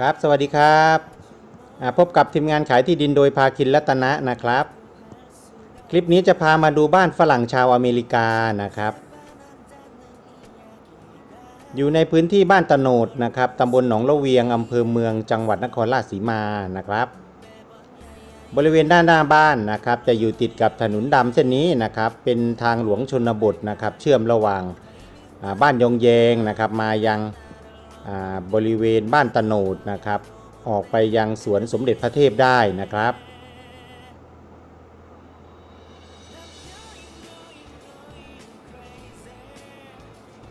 ครับ สวัสดีครับพบกับทีมงานขายที่ดินโดยภาคินรัตนะนะครับ คลิปนี้จะพามาดูบ้านฝรั่งชาวอเมริกานะครับ อยู่ในพื้นที่บ้านตะโนดนะครับตำบลหนองละเวียงอำเภอเมืองจังหวัดนครราชสีมานะครับ บริเวณด้านหน้าบ้านนะครับ จะอยู่ติดกับถนนดำเส้นนี้นะครับ เป็นทางหลวงชนบทนะครับ เชื่อมระหว่างบ้านยงแยงนะครับ มายัง บริเวณบ้านตโนดนะครับ ออกไปยังสวนสมเด็จพระเทพได้นะครับ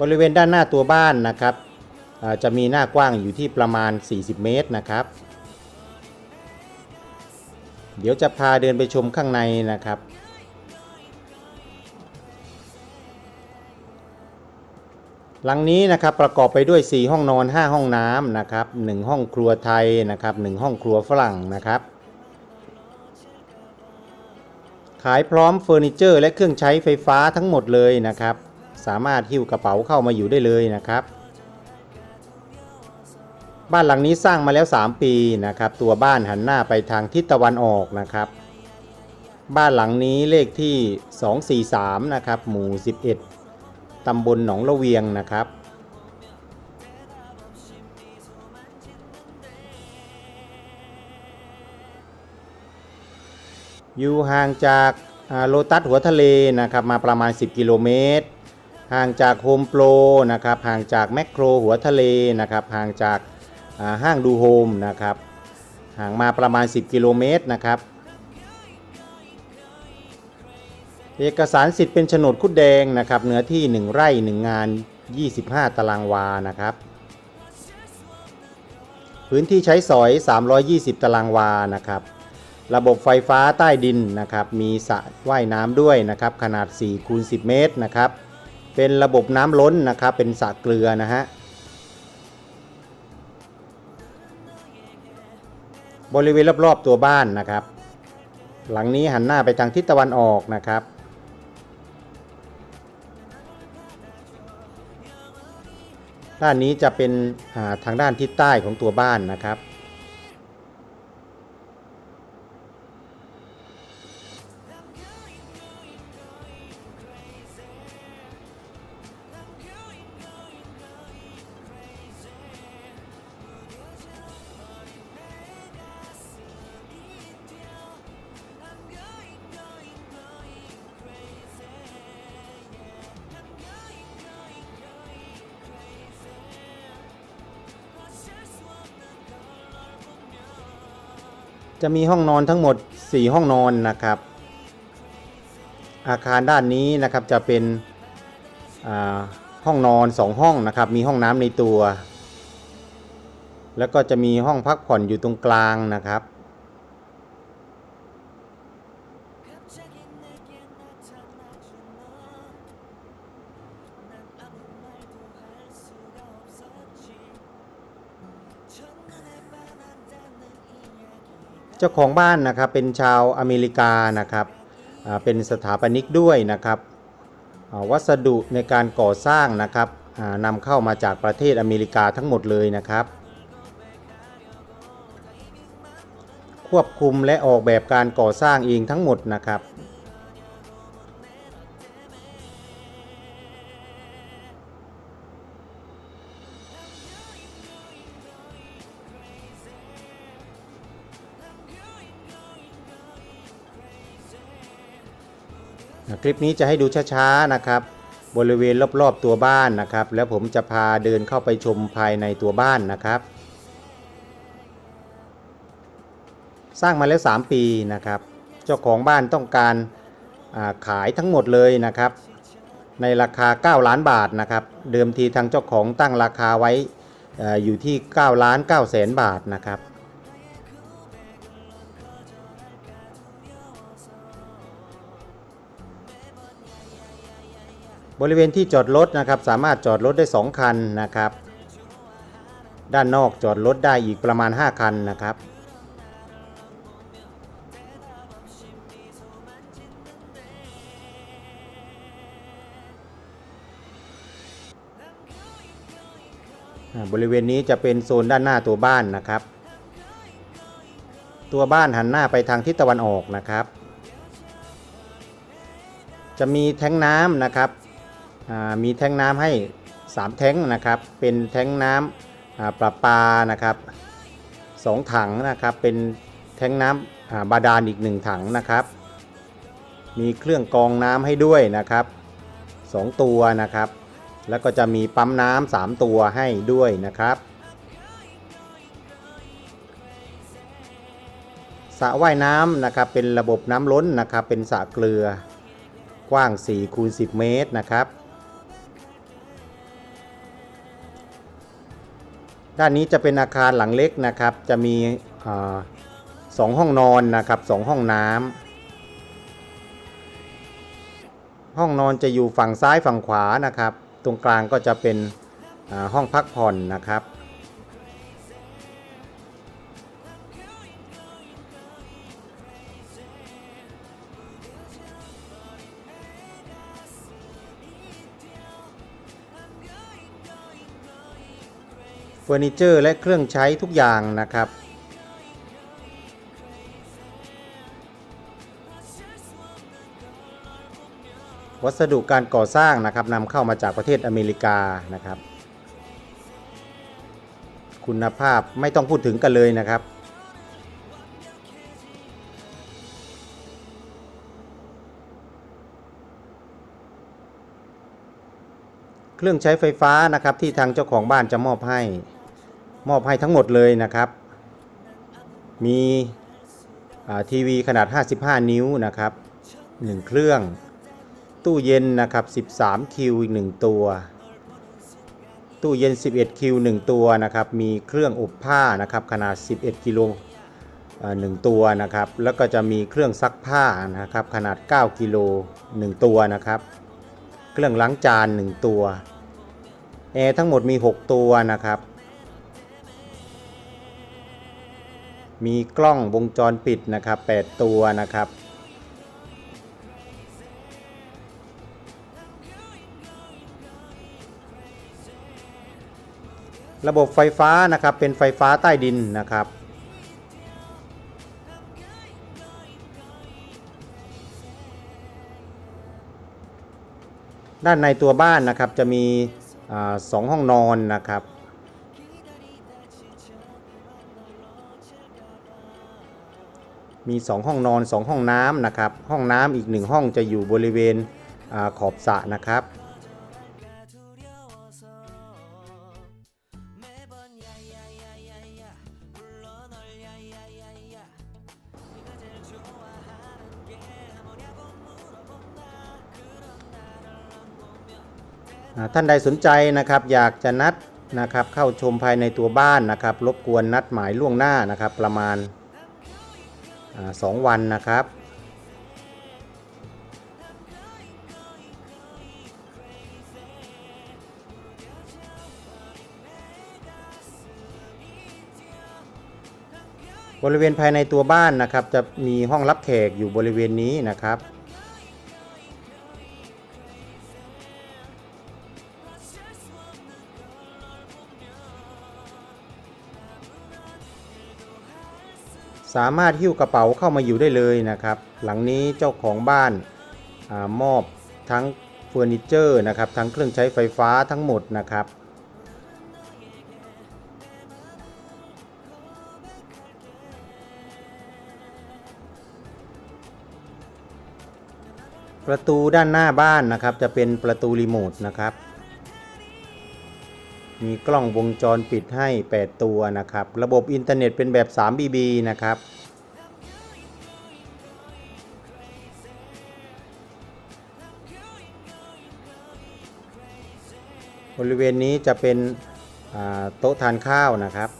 บริเวณด้านหน้าตัวบ้านนะครับจะมีหน้ากว้างอยู่ที่ประมาณ 40 เมตรนะครับ เดี๋ยวจะพาเดินไปชมข้างในนะครับ หลังนี้นะครับประกอบไปด้วย 4 ห้องนอน 5 ห้องน้ำนะครับ1ห้องครัวไทยนะครับ1ห้องครัวฝรั่งนะครับ ขายพร้อมเฟอร์นิเจอร์ และเครื่องใช้ไฟฟ้าทั้งหมดเลยนะครับ สามารถหิ้วกระเป๋าเข้ามาอยู่ได้เลยนะครับ บ้านหลังนี้สร้างมาแล้ว 3 ปีนะครับ ตัวบ้านหันหน้าไปทางทิศตะวันออกนะครับ บ้านหลังนี้เลขที่ 243 นะครับ หมู่ 11 ตำบลหนองละเวียงนะครับ อยู่ห่างจากโลตัสหัวทะเลนะครับมาประมาณ 10 กิโลเมตร ห่างจากโฮมโปรนะครับห่างจากแมคโครหัวทะเลนะครับห่างจากห้างดูโฮมนะครับห่างมาประมาณ 10 กิโลเมตรนะครับ เอกสารสิทธิ์เป็นโฉนดคุดแดงนะครับเนื้อที่ 1 ไร่ 1 งาน 25 ตารางวานะครับ พื้นที่ใช้สอย 320 ตารางวานะครับ ระบบไฟฟ้าใต้ดินนะครับ มีสระว่ายน้ำด้วยนะครับ ขนาด4คูณ10 เมตรนะครับ เป็นระบบน้ำล้นนะครับ เป็นสระเกลือนะฮะบริเวณรอบๆตัวบ้านนะครับ หลังนี้หันหน้าไปทางทิศตะวันออกนะครับ ด้านนี้จะเป็นทางด้านทิศใต้ของตัวบ้านนะครับ จะมีห้องนอนทั้งหมด 4 ห้องนอนนะครับ อาคารด้านนี้นะครับจะเป็นห้องนอน 2 ห้องนะครับ มีห้องน้ำในตัว แล้วก็จะมีห้องพักผ่อนอยู่ตรงกลางนะครับ จ้าของบ้านนะครับเป็นชาวอเมริกานะครับเป็นสถาปนิกด้วยนะครับวัสดุในการก่อสร้างนะครับนำเข้ามาจากประเทศอเมริกาทั้งหมดเลยนะครับ ควบคุมและออกแบบการก่อสร้างเองทั้งหมดนะครับ คลิปนี้จะให้ดูช้าๆนะครับ บริเวณรอบๆตัวบ้านนะครับ แล้วผมจะพาเดินเข้าไปชมภายในตัวบ้านนะครับ สร้างมาแล้ว 3 ปีนะครับ เจ้าของบ้านต้องการาขายทั้งหมดเลยนะครับ ในราคา 9 ล้านบาทนะครับ เดิมทีทางเจ้าของตั้งราคาไว้อออยู่ที่9ล้าน9แสนบาทนะครับ บริเวณที่จอดรถนะครับสามารถจอดรถได้ 2 คันนะครับ ด้านนอกจอดรถได้อีกประมาณ 5 คันนะครับ บริเวณนี้จะเป็นโซนด้านหน้าตัวบ้านนะครับ ตัวบ้านหันหน้าไปทางทิศตะวันออกนะครับ จะมีแท้งน้ำนะครับ มีแท้งน้ำให้ 3 แท้งนะครับ เป็นแท้งน้ำอ่าประปานะครับสองถังนะครับเป็นแท้งน้ำบาดาลอีกหนึ่งถังนะครับ มีเครื่องกรองน้ำให้ด้วยนะครับสองตัวนะครับ แล้วก็จะมีปั๊มน้ำสามตัวให้ด้วยนะครับสระว่ายน้ำนะครับเป็นระบบน้ำล้นนะครับเป็นสระเกลือกว้าง4คูณ10 เมตรนะครับ ด้านนี้จะเป็นอาคารหลังเล็กนะครับ จะมีสองห้องนอนนะครับสองห้องน้ำห้องนอนจะอยู่ฝั่งซ้ายฝั่งขวานะครับ ตรงกลางก็จะเป็นห้องพักผ่อนนะครับ อร์นิเจอร์ และเครื่องใช้ทุกอย่างนะครับ วัสดุการก่อสร้างนะครับนำเข้ามาจากประเทศอเมริกานะครับ คุณภาพไม่ต้องพูดถึงกันเลยนะครับเครื่องใช้ไฟฟ้านะครับที่ทางเจ้าของบ้านจะมอบให้ มอบให้ทั้งหมดเลยนะครับ มีทีวีขนาด 55 นิ้วนะครับ 1 เครื่อง ตู้เย็นนะครับ 13 คิวอีก 1 ตัว ตู้เย็น 11 คิว 1 ตัวนะครับ มีเครื่องอบผ้านะครับขนาด 11 กิโลอ่า1ตัวนะครับ แล้วก็จะมีเครื่องซักผ้านะครับขนาด 9 กิโล1 ตัวนะครับ เครื่องล้างจาน 1 ตัว แอร์ทั้งหมดมี 6 ตัวนะครับ มีกล้องวงจรปิดนะครับ 8 ตัวนะครับ ระบบไฟฟ้านะครับเป็นไฟฟ้าใต้ดินนะครับด้านในตัวบ้านนะครับจะมีอสองห้องนอนนะครับ มี 2 ห้องนอน 2 ห้องน้ำนะครับ ห้องน้ำอีก 1 ห้องจะอยู่บริเวณอขอบสระนะครับ ท่านใดสนใจนะครับอยากจะนัดนะครับเข้าชมภายในตัวบ้านนะครับ รบกวนนัดหมายล่วงหน้านะครับประมาณ สองวันนะครับ บริเวณภายในตัวบ้านนะครับ จะมีห้องรับแขกอยู่บริเวณนี้นะครับ สามารถหิ้วกระเป๋าเข้ามาอยู่ได้เลยนะครับ หลังนี้เจ้าของบ้านอามอบทั้งเฟอร์นิเจอร์นะครับ ทั้งเครื่องใช้ไฟฟ้าทั้งหมดนะครับ ประตูด้านหน้าบ้านนะครับจะเป็นประตูรีโมทนะครับ มีกล้องวงจรปิดให้ 8 ตัวนะครับ ระบบอินเทอร์เน็ตเป็นแบบ 3BB นะครับ บริเวณนี้จะเป็นโต๊ะทานข้าวนะครับ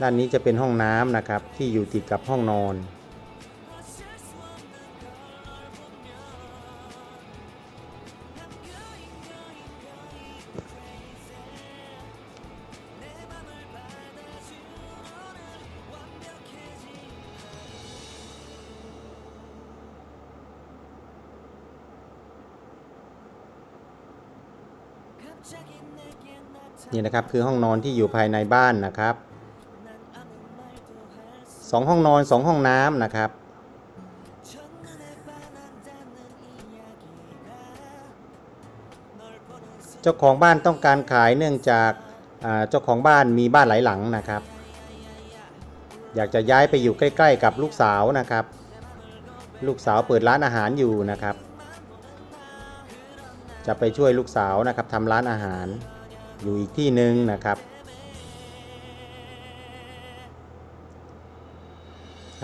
ด้านนี้จะเป็นห้องน้ำนะครับที่อยู่ติดกับห้องนอน นี่นะครับคือห้องนอนที่อยู่ภายในบ้านนะครับสองห้องนอนสองห้องน้ำนะครับ เจ้าของบ้านต้องการขายเนื่องจากเจ้าของบ้านมีบ้านหลายหลังนะครับ อยากจะย้ายไปอยู่ใกล้ ๆ กับลูกสาวนะครับ ลูกสาวเปิดร้านอาหารอยู่นะครับ จะไปช่วยลูกสาวนะครับทำร้านอาหารอยู่อีกที่หนึ่งนะครับ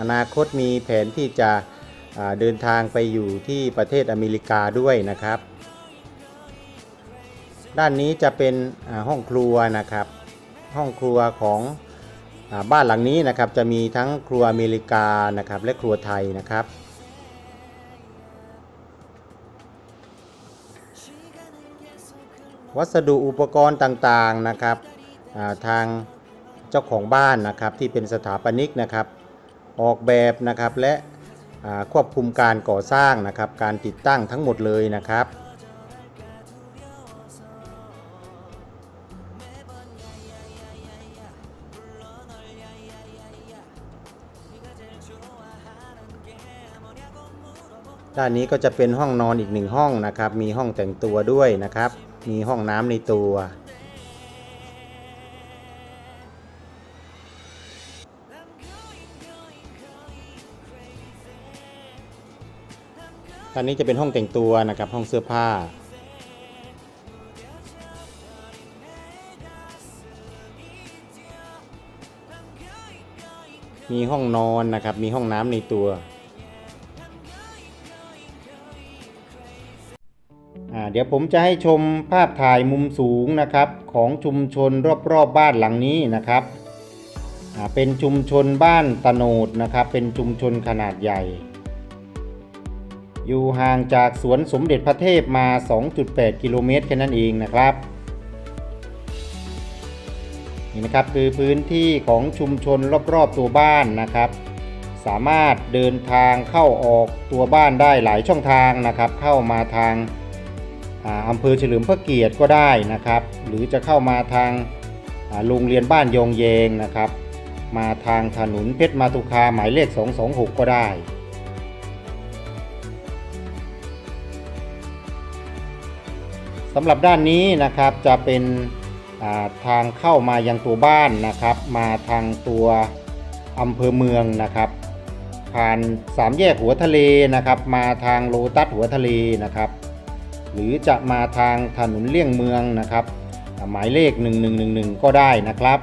อนาคตมีแผนที่จะเดินทางไปอยู่ที่ประเทศอเมริกาด้วยนะครับ ด้านนี้จะเป็นห้องครัวนะครับ ห้องครัวของอบ้านหลังนี้นะครับจะมีทั้งครัวอเมริกานะครับและครัวไทยนะครับ วัสดุอุปกรณ์ต่างๆนะครับาทางเจ้าของบ้านนะครับที่เป็นสถาปนิกนะครับออกแบบนะครับและควบคุมการก่อสร้างนะครับการติดตั้งทั้งหมดเลยนะครับด้านนี้ก็จะเป็นห้องนอนอีกหนึ่งห้องนะครับ มีห้องแต่งตัวด้วยนะครับ มีห้องน้ำในตัวด้านนี้จะเป็นห้องแต่งตัวนะครับ ห้องเสื้อผ้า มีห้องนอนนะครับ มีห้องน้ำในตัว เดี๋ยวผมจะให้ชมภาพถ่ายมุมสูงนะครับของชุมชนรอบๆบบ้านหลังนี้นะครับ เป็นชุมชนบ้านตะโนดนะครับ เป็นชุมชนขนาดใหญ่ อยู่ห่างจากสวนสมเด็จพระเทพมา 2.8 กิโลเมตรแค่นั้นเองนะครับนี่นะครับคือพื้นที่ของชุมชนรอบๆตัวบ้านนะครับ สามารถเดินทางเข้าออกตัวบ้านได้หลายช่องทางนะครับ เข้ามาทาง อำเภอเฉลิมพระเกียรติก็ได้นะครับ หรือจะเข้ามาทางโรงเรียนบ้านยองเยงนะครับ มาทางถนนเพชรมาตุคาหมายเลข 226 ก็ได้ สำหรับด้านนี้นะครับจะเป็นาทางเข้ามายังตัวบ้านนะครับ มาทางตัวอำเภอเมืองนะครับ ผ่านสามแยกหัวทะเลนะครับ มาทางโลตัสหัวทะเลนะครับ หรือจะมาทางถนนเลี่ยงเมืองนะครับ หมายเลข 1111 ก็ได้นะครับ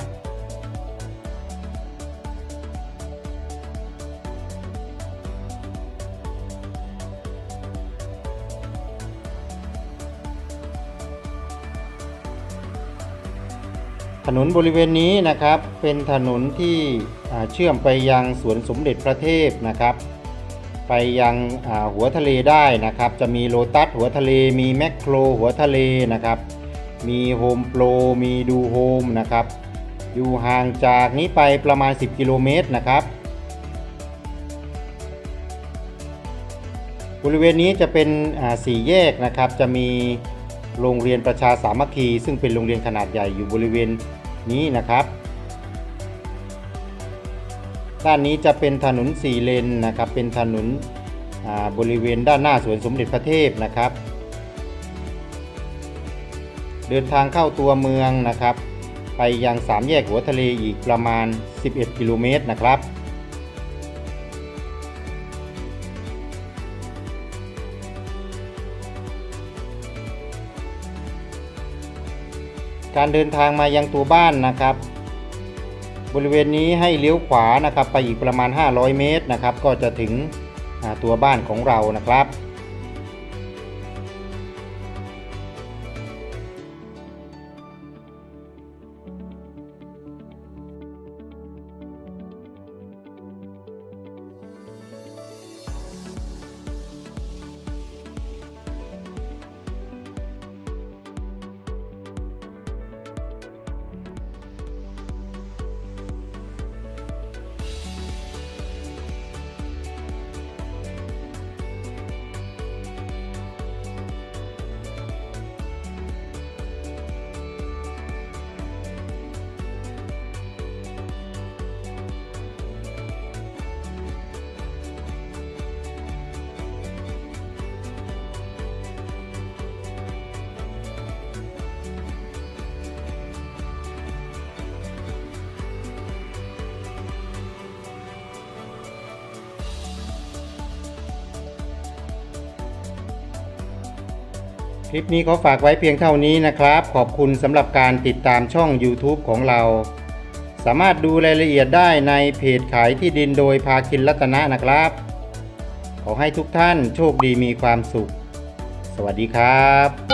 ถนนบริเวณนี้นะครับเป็นถนนที่เชื่อมไปยังสวนสมเด็จพระเทพนะครับ ไปยังหัวทะเลได้นะครับ จะมีโลตัสหัวทะเล มีแมคโครหัวทะเลนะครับ มีโฮมโปรมีดูโฮมนะครับ อยู่ห่างจากนี้ไปประมาณ 10 กิโลเมตรนะครับบริเวณนี้จะเป็นสี่แยกนะครับ จะมีโรงเรียนประชาสามัคคี ซึ่งเป็นโรงเรียนขนาดใหญ่อยู่บริเวณนี้นะครับ ด้านนี้จะเป็นถนนสี่เลนนะครับ เป็นถนนบริเวณด้านหน้าสวนสมเด็จพระเทพนะครับ เดินทางเข้าตัวเมืองนะครับ ไปยังสามแยกหัวทะเลอีกประมาณ 11 กิโลเมตรนะครับการเดินทางมายังตัวบ้านนะครับ บริเวณนี้ให้เลี้ยวขวานะครับ ไปอีกประมาณ 500 เมตรนะครับ ก็จะถึงตัวบ้านของเรานะครับ คลิปนี้ขอฝากไว้เพียงเท่านี้นะครับ ขอบคุณสำหรับการติดตามช่อง YouTube ของเรา สามารถดูรายละเอียดได้ในเพจขายที่ดินโดยภาคินรัตนะนะครับ ขอให้ทุกท่านโชคดีมีความสุข สวัสดีครับ